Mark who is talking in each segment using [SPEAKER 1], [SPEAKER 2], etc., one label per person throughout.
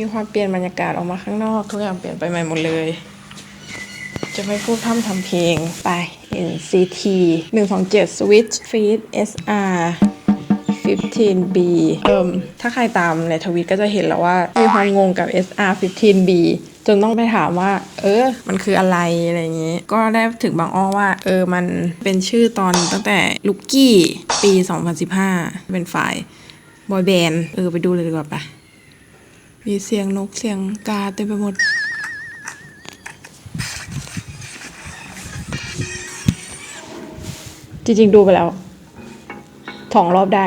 [SPEAKER 1] มีความเปลี่ยนบรรยากาศออกมาข้างนอกทุกอย่างเปลี่ยนไปใหม่หมดเลย จะไม่พูดพร่ำทำเพลงไป NCT 127 Switch Feed SR 15B เอิ่มถ้าใครตามในทวิตก็จะเห็นแล้วว่า มีความงงกับ SR 15B จนต้องไปถามว่า เออ มันคืออะไรอะไรอย่างนี้ ก็ได้ถึงบางอ้อว่า เออ มันเป็นชื่อตอนตั้งแต่ลุกกี้ปี 2015 เป็นฝ่ายบอยแบนด์ เออ ไปดูเลยดีกว่าปะ มีเสียงนกเสียงกาเต็มไปหมด จริงๆดูไปแล้วสองรอบได้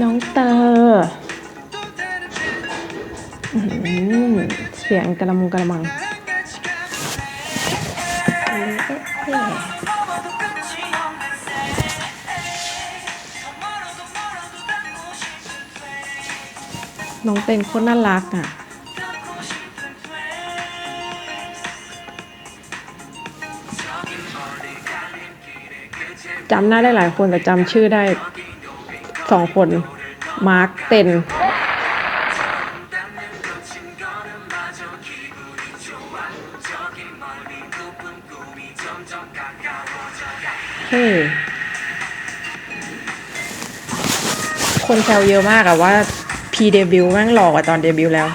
[SPEAKER 1] น้องเตอร์ เสียงกระมุงกระมังน้องเต้นคนน่ารักอะจำหน้าได้หลายคนแต่จำชื่อได้สองคน มาร์คเต็น เฮ้คนแซวเยอะมากอะว่าพีเดบิวแม่งหลอกว่าตอนเดบิวแล้ว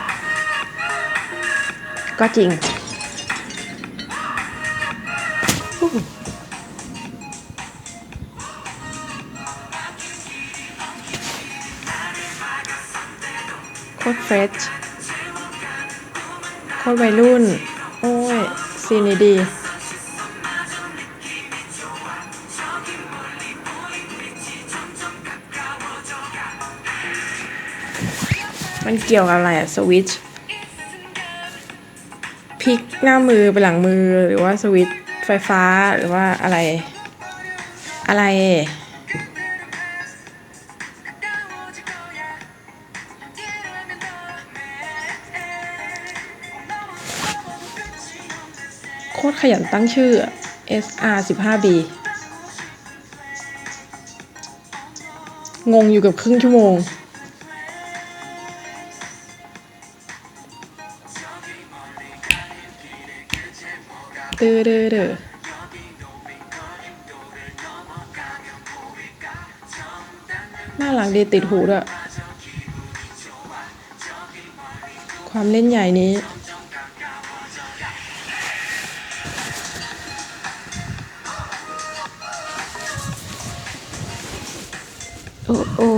[SPEAKER 1] ก็จริง โคตรเฟรชโคตรวัยรุ่น โอ้ย ซีนีดี มันเกี่ยวกับอะไรอะสวิตช์พลิกหน้ามือไปหลังมือหรือว่าสวิตช์ไฟฟ้าหรือว่าอะไร อะไร โคตรขยันตั้งชื่อ SR 15B งงอยู่กับครึ่งชั่วโมง ตือเด้อเด้อน่ารักดีติดหูด้วย ความเล่นใหญ่นี้ โอ้โอ้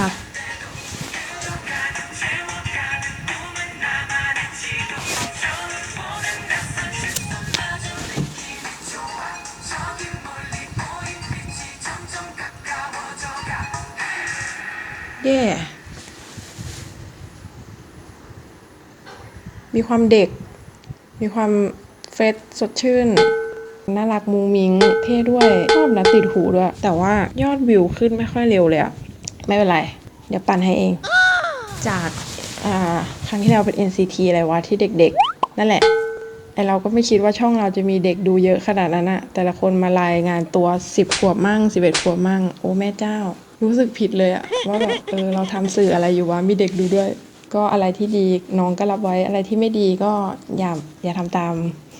[SPEAKER 1] รัก เย่มีความเด็ก มีความเฟรชสดชื่นน่ารักมูมิง เท่ด้วย ชอบนะติดหูด้วย แต่ว่ายอดวิวขึ้นไม่ค่อยเร็วเลยอะ ไม่เป็นไร เดี๋ยวปั่นให้เอง จากอ่าครั้งที่แล้วเป็น NCT อะไรวะที่เด็กๆ นั่นแหละไอเราก็ไม่คิดว่าช่องเราจะมีเด็กดูเยอะขนาดนั้นอะแต่ละคนมารายงานตัว 10 ขวบมั่ง 11 ขวบมั่ง โอ้แม่เจ้า รู้สึกผิดเลยอะว่าแบบเออเราทำสื่ออะไรอยู่วะมีเด็กดูด้วย ก็อะไรที่ดีน้องก็รับไว้อะไรที่ไม่ดีก็อย่าอย่าทำตาม